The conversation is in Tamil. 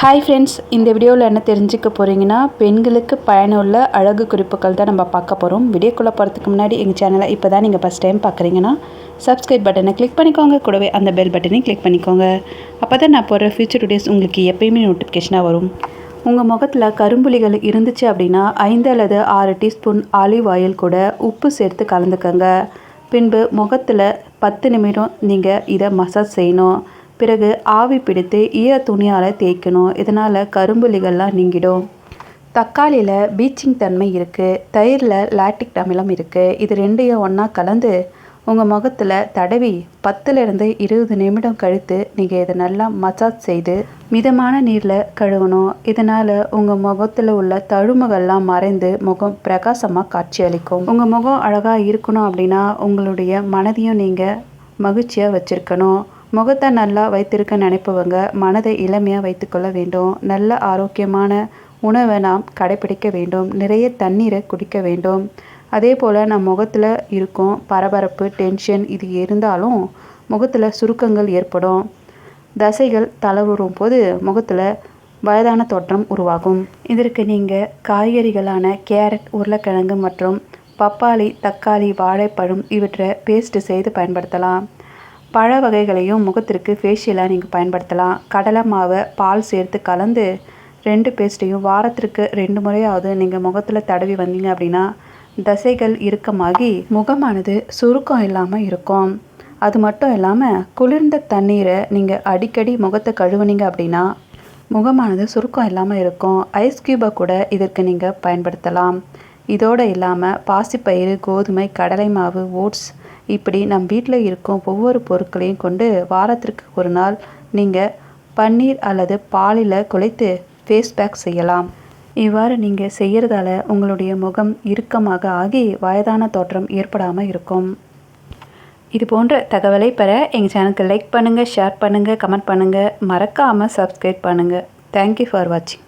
ஹாய் ஃப்ரெண்ட்ஸ் இந்த வீடியோவில் என்ன தெரிஞ்சுக்க போகிறீங்கன்னா பெண்களுக்கு பயனுள்ள அழகு குறிப்புகள் தான் நம்ம பார்க்க போகிறோம் வீடியோக்குள்ளே போகிறதுக்கு முன்னாடி எங்கள் சேனலை இப்போ தான் நீங்கள் ஃபஸ்ட் டைம் பார்க்குறீங்கன்னா சப்ஸ்கிரைப் பட்டனை கிளிக் பண்ணிக்கோங்க. கூடவே அந்த பெல் பட்டனையும் கிளிக் பண்ணிக்கோங்க. அப்போ தான் நான் போகிற ஃபியூச்சர் டேஸ் உங்களுக்கு எப்பயுமே நோட்டிஃபிகேஷனாக வரும். உங்கள் முகத்தில் கரும்புலிகள் இருந்துச்சு அப்படின்னா ஐந்து அல்லது ஆறு டீஸ்பூன் ஆலிவ் ஆயில் கூட உப்பு சேர்த்து கலந்துக்கோங்க. பின்பு முகத்தில் பத்து நிமிடம் நீங்கள் இதை மசாஜ் செய்யணும். பிறகு ஆவி பிடித்து ஈர துணியால் தேய்க்கணும். இதனால் கரும்புலிகள்லாம் நீங்கிடும். தக்காளியில் பீச்சிங் தன்மை இருக்குது தயிரில் லாக்டிக் அமிலம் இருக்குது இது ரெண்டையும் ஒன்றா கலந்து உங்கள் முகத்தில் தடவி பத்துலேருந்து இருபது நிமிடம் கழித்து நீங்கள் இதை நல்லா மசாஜ் செய்து மிதமான நீரில் கழுவணும். இதனால் உங்கள் முகத்தில் உள்ள தழும்புகள்லாம் மறைந்து முகம் பிரகாசமாக காட்சியளிக்கும் உங்கள் முகம் அழகாக இருக்கணும் அப்படின்னா உங்களுடைய மனதையும் நீங்கள் மகிழ்ச்சியாக வச்சுருக்கணும். முகத்தை நல்லா வைத்திருக்க நினைப்பவங்க மனதை இளமையாக வைத்துக்கொள்ள வேண்டும். நல்ல ஆரோக்கியமான உணவை நாம் கடைபிடிக்க வேண்டும். நிறைய தண்ணீரை குடிக்க வேண்டும். அதே போல் நம் முகத்தில் இருக்கும் பரபரப்பு டென்ஷன் இது இருந்தாலும் முகத்தில் சுருக்கங்கள் ஏற்படும். தசைகள் தளவுறும் போது முகத்தில் வயதான தோற்றம் உருவாகும். இதற்கு நீங்கள் காய்கறிகளான கேரட் உருளைக்கிழங்கு மற்றும் பப்பாளி தக்காளி வாழைப்பழம் இவற்றை பேஸ்ட் செய்து பயன்படுத்தலாம். பழ வகைகளையும் முகத்திற்கு ஃபேஷியலாக நீங்கள் பயன்படுத்தலாம். கடலை மாவை பால் சேர்த்து கலந்து ரெண்டு பேஸ்ட்டையும் வாரத்திற்கு ரெண்டு முறையாவது நீங்கள் முகத்தில் தடவி வந்தீங்க அப்படின்னா தசைகள் இறுக்கமாகி முகமானது சுருக்கம் இல்லாமல் இருக்கும். அது மட்டும் இல்லாமல் குளிர்ந்த தண்ணீரை நீங்கள் அடிக்கடி முகத்தை கழுவுனீங்க அப்படின்னா முகமானது சுருக்கம் இல்லாமல் இருக்கும். ஐஸ் கியூபை கூட இதற்கு நீங்கள் பயன்படுத்தலாம். இதோடு இல்லாமல் பாசிப்பயிறு கோதுமை கடலை மாவு ஓட்ஸ் இப்படி நம் வீட்டில் இருக்கும் ஒவ்வொரு பொருட்களையும் கொண்டு வாரத்திற்கு ஒரு நாள் நீங்கள் பன்னீர் அல்லது பாலில் குலைத்து ஃபேஸ் பேக் செய்யலாம். இவ்வாறு நீங்கள் செய்கிறதால உங்களுடைய முகம் இறுக்கமாக ஆகி வயதான தோற்றம் ஏற்படாமல் இருக்கும். இது போன்ற தகவலை பெற எங்கள் சேனலுக்கு லைக் பண்ணுங்கள் ஷேர் பண்ணுங்கள் கமெண்ட் பண்ணுங்கள் மறக்காமல் சப்ஸ்கிரைப் பண்ணுங்கள் தேங்க்யூ ஃபார் வாட்சிங்